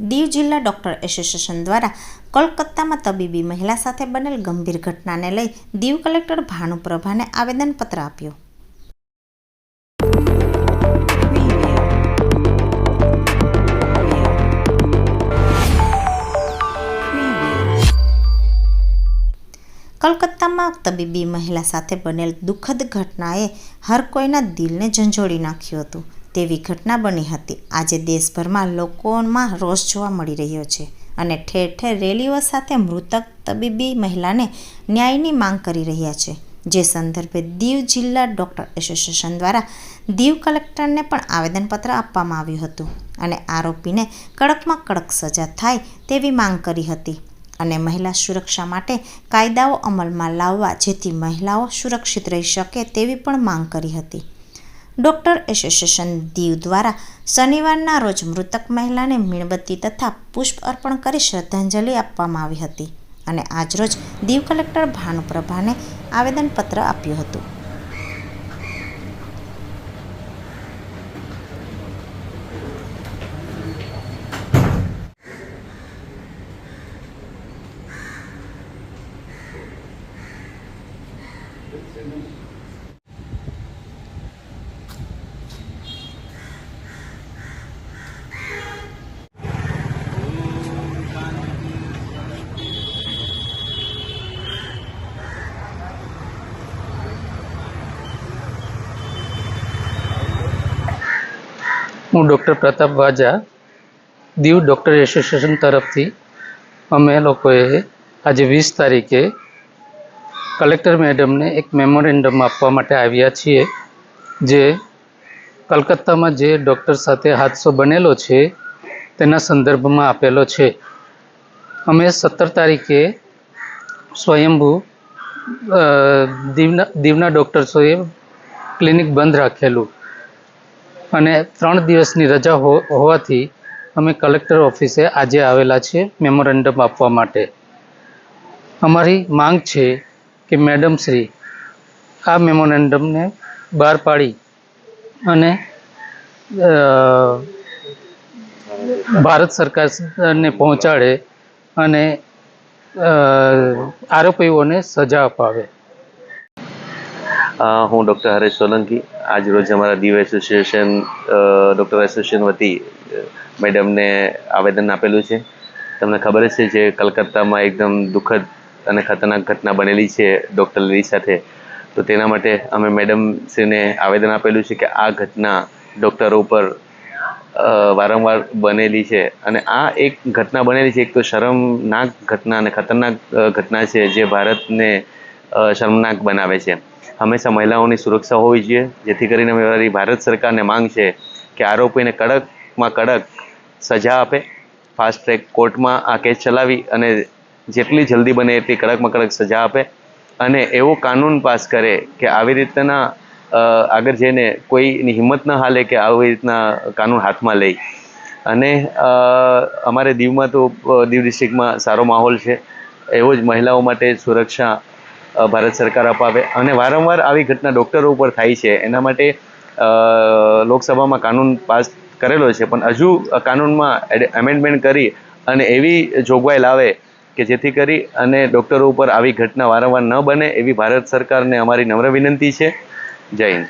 દીવ જિલ્લા doctor association દ્વારા કોલકાતામાં તબીબી મહિલા સાથે બનેલ ગંભીર ઘટનાને લઈ દીવ કલેક્ટર ભાનુપ્રભાને આવેદનપત્ર આપ્યું. કલકત્તામાં તબીબી મહિલા સાથે બનેલ દુઃખદ ઘટનાએ હર કોઈના દિલને ઝંઝોળી નાખ્યું હતું. તેવી ઘટના બની હતી. આજે દેશભરમાં લોકોમાં રોષ જોવા મળી રહ્યો છે અને ઠેર ઠેર રેલીઓ સાથે મૃતક તબીબી મહિલાને ન્યાયની માંગ કરી રહ્યા છે. જે સંદર્ભે દીવ જિલ્લા ડૉક્ટર એસોસિએશન દ્વારા દીવ કલેક્ટરને પણ આવેદનપત્ર આપવામાં આવ્યું હતું અને આરોપીને કડકમાં કડક સજા થાય તેવી માંગ કરી હતી અને મહિલા સુરક્ષા માટે કાયદાઓ અમલમાં લાવવા જેથી મહિલાઓ સુરક્ષિત રહી શકે તેવી પણ માંગ કરી હતી. ડોક્ટર એસોસિએશન દીવ દ્વારા શનિવારના રોજ મૃતક મહિલાને મીણબત્તી તથા પુષ્પ અર્પણ કરી શ્રદ્ધાંજલિ આપવામાં આવી હતી અને આજરોજ દીવ કલેક્ટર ભાનુપ્રભાને આવેદનપત્ર આપ્યું હતું. હું doctor Pratap Vaja, Diu doctor association તરફથી અમે લોકોએ આજે વીસ તારીખે કલેક્ટર મેડમને એક મેમોરેન્ડમ આપવા માટે આવ્યા છીએ, જે કલકત્તામાં જે ડૉક્ટર સાથે હાદસો બનેલો છે, તેના સંદર્ભમાં આપેલો છે. અમે સત્તર તારીખે સ્વયંભૂ દીવના દીવના ડૉક્ટર્સોએ ક્લિનિક બંધ રાખેલું. અને ત્રણ દિવસની રજા હોવાથી અમે કલેક્ટર ઓફિસે આજે આવેલા છીએ મેમોરેન્ડમ આપવા માટે. અમારી માંગ છે કે મેડમ શ્રી આ મેમોરેન્ડમને બહાર પાડી અને ભારત સરકારને પહોંચાડે અને આરોપીઓને સજા અપાવે. હું ડૉક્ટર હરેશ સોલંકી. આજ રોજ અમારા દીવ એસોસિએશન ડૉક્ટર એસોસિએશન વતી મેડમને આવેદન આપેલું છે. તમને ખબર છે જે કલકત્તામાં એકદમ દુઃખદ અને ખતરનાક ઘટના બનેલી છે ડૉક્ટર લી સાથે. તો તેના માટે અમે મેડમશ્રીને આવેદન આપેલું છે કે આ ઘટના ડૉક્ટરો ઉપર વારંવાર બનેલી છે. અને આ એક ઘટના બનેલી છે, એક તો શરમનાક ઘટના અને ખતરનાક ઘટના છે જે ભારતને શરમનાક બનાવે છે. હંમેશા મહિલાઓની સુરક્ષા હોવી જોઈએ. જેથી કરીને મારી ભારત સરકારને માંગ છે કે આરોપીને કડકમાં કડક સજા આપે. ફાસ્ટ ટ્રેક કોર્ટમાં આ કેસ ચલાવી અને જેટલી જલ્દી બને એટલી કડકમાં કડક સજા આપે. અને એવો કાનૂન પાસ કરે કે આવી રીતના આગળ જઈને કોઈની હિંમત ન હાલે કે આવી રીતના કાનૂન હાથમાં લઈ અને અમારે દીવમાં તો દીવ ડિસ્ટ્રિક્ટમાં સારો માહોલ છે. એવો જ મહિલાઓ માટે સુરક્ષા ભારત સરકાર અપાવે. અને વારંવાર આવી ઘટના ડૉક્ટરો ઉપર થાય છે. એના માટે લોકસભામાં કાનૂન પાસ કરેલો છે. પણ હજુ કાનૂનમાં એમેન્ડમેન્ટ કરી અને એવી જોગવાઈ લાવે કે જેથી કરી અને ડૉક્ટરો ઉપર આવી ઘટના વારંવાર ન બને એવી ભારત સરકારને અમારી નમ્ર વિનંતી છે. જય હિન્દ.